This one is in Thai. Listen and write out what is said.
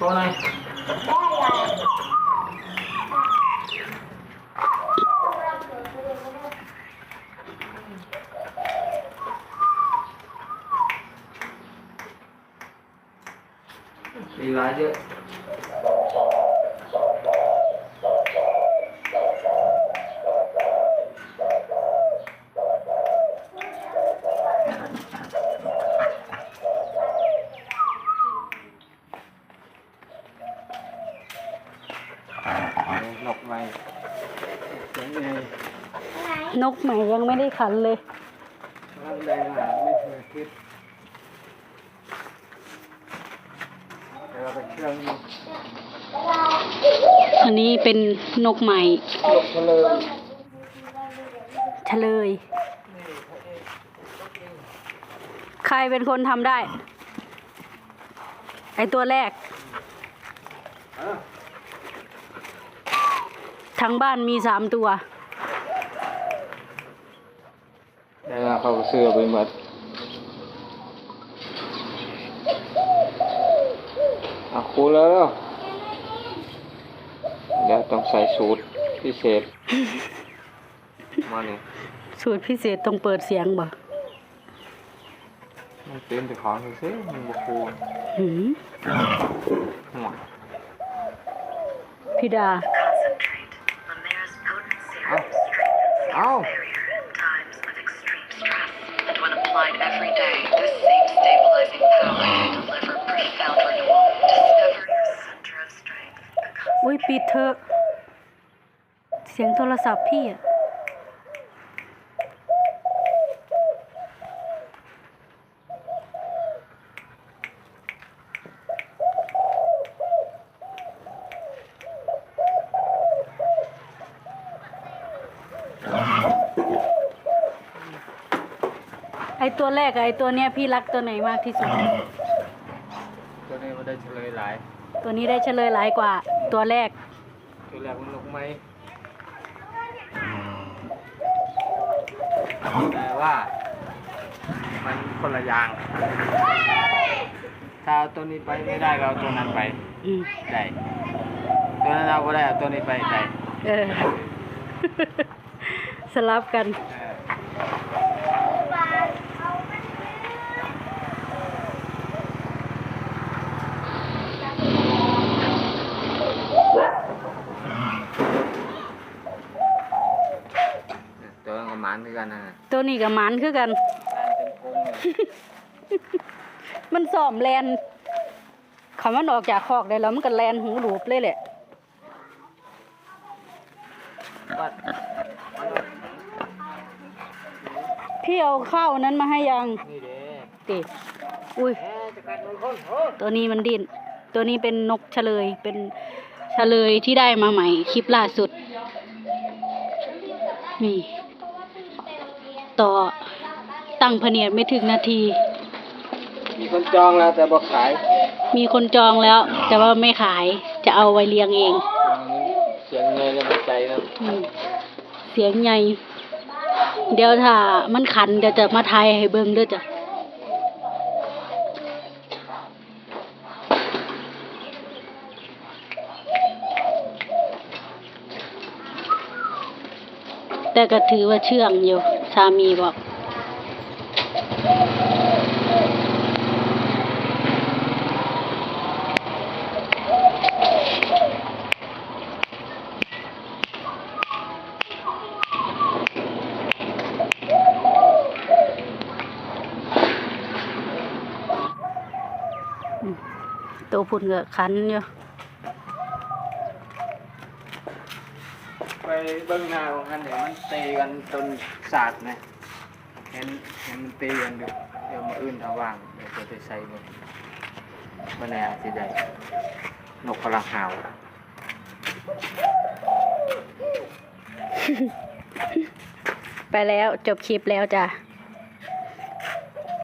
โชว์ห น่อยมีหลายเยอะนกไม้เสียงไงนกใหม่ยังไม่ได้ขันเลยร่างแดงอะไม่เคยคิดเดี๋ยวเราไปเชื่องนกอันนี้เป็นนกใหม่ทะเลเฉลยใครเป็นคนทำได้ ไอตัวแรก ทั้งบ้านมีสามตัวเดี๋ยวเราเขาเสื้อไปหมดเอาครูแล้วเดี๋ยวต้องใส่สูตรพิเศษ มาเนี่ยสูตรพิเศษต้องเปิดเสียงบ่มันเต้นแต่ของเฉยๆมันบครูหืมหัวพี่ดา ปิดเถอะ เสียงโทรศัพท์พี่อะไอตัวแรกกับไอตัวเนี้ยพี่รักตัวไหนมากที่สุด ตัวนี้มันได้เฉลยหลาย ตัวนี้ได้เฉลยหลายกว่าตัวแรก ตัวแรกมันนกไม้แต่ว่า มันคนละอย่าง ถ้าเอาตัวนี้ไปไม่ได้ก็เอาตัวนั้นไปอืมได้ตัวนั้นเอาก็ได้เอาตัวนี้ไปได้เออ สลับกันเออตัวนั้นก็ห มันคือกันนะตัวนี้กับหมันคือกันการเป็นกรงเลยมันสอมแลนคำมันออกจากคอกได้แล้วมันก็แลนหูหลูบเลยแหละปัดพี่เอาข้าวนั้นมาให้ยังนี่เด้ติอุ้ยแหมจะกัดมือคนโอ้ตัวนี้มันดิ้นตัวนี้เป็นนกเฉลย เป็นเฉลยที่ได้มาใหม่คลิปล่าสุด นี่ ต่อตั้งพะเนียดไม่ถึงนาที มีคนจองแล้วแต่บอกขายมีคนจองแล้ว แต่ว่าไม่ขายจะเอาไว้เลี้ยงเองเสียงเงยแล้วมันใจนะอืมเสียงใหญ่เดี๋ยวถ้ามันขันเดี๋ยวจะมาทายให้เบิ่งเด้วยจ้ะแต่ก็ถือว่าเชื่องอยู่ สามีบอกตัวพุ่นก็ขันอยู่ ไปเบื้องหน้าของกันเดี๋ยวมันตีกันจนสาดนะเห็นเห็นมันตีกันอยู่เดี๋ยวมาอื่นเอาว่างเดี๋ยวจะไปใส่หมดมันแน่สิได้นกกำลังหาวไปแล้วจบคลิปแล้วจ้ะ